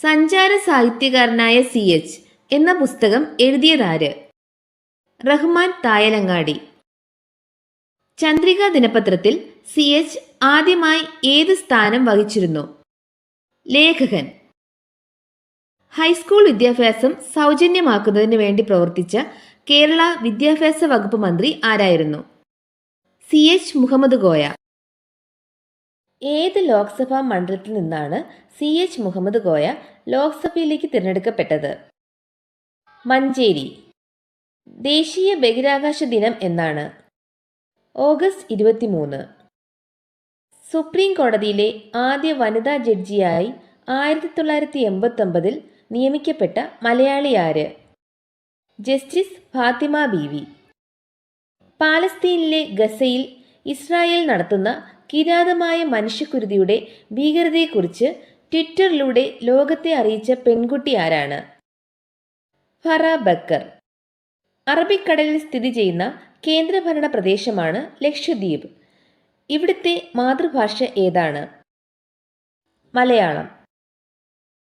സഞ്ചാര സാഹിത്യകാരനായ C H എന്ന പുസ്തകം എഴുതിയതാര്? റഹ്മാൻ തായലങ്ങാടി. ചന്ദ്രിക ദിനപത്രത്തിൽ സി എച്ച് ആദ്യമായി ഏത് സ്ഥാനം വഹിച്ചിരുന്നു? ലേഖകൻ. ഹൈസ്കൂൾ വിദ്യാഭ്യാസം സൗജന്യമാക്കുന്നതിന് വേണ്ടി പ്രവർത്തിച്ച കേരള വിദ്യാഭ്യാസ വകുപ്പ് മന്ത്രി ആരായിരുന്നു? C H Mohammed Koya. ഏത് ലോക്സഭാ മണ്ഡലത്തിൽ നിന്നാണ് സി എച്ച് മുഹമ്മദ് ഗോയ ലോക്സഭയിലേക്ക് തിരഞ്ഞെടുക്കപ്പെട്ടത്? മഞ്ചേരി. ദേശീയ ബഹിരാകാശ ദിനം എന്നാണ്. ഓഗസ്റ്റ് ഇരുപത്തിമൂന്ന്. സുപ്രീം കോടതിയിലെ ആദ്യ വനിതാ ജഡ്ജിയായി ആയിരത്തി തൊള്ളായിരത്തി എൺപത്തൊമ്പതിൽ നിയമിക്കപ്പെട്ട മലയാളി ആര്? ജസ്റ്റിസ് ഫാത്തിമ ബീവി. പാലസ്തീനിലെ ഗസയിൽ ഇസ്രായേൽ നടത്തുന്ന കിരാതമായ മനുഷ്യക്കുരുതിയുടെ ഭീകരതയെക്കുറിച്ച് ട്വിറ്ററിലൂടെ ലോകത്തെ അറിയിച്ച പെൺകുട്ടി ആരാണ്? ഫറ ബക്കർ. അറബിക്കടലിൽ സ്ഥിതി ചെയ്യുന്ന കേന്ദ്രഭരണ പ്രദേശമാണ് ലക്ഷദ്വീപ്. ഇവിടുത്തെ മാതൃഭാഷ ഏതാണ്? മലയാളം.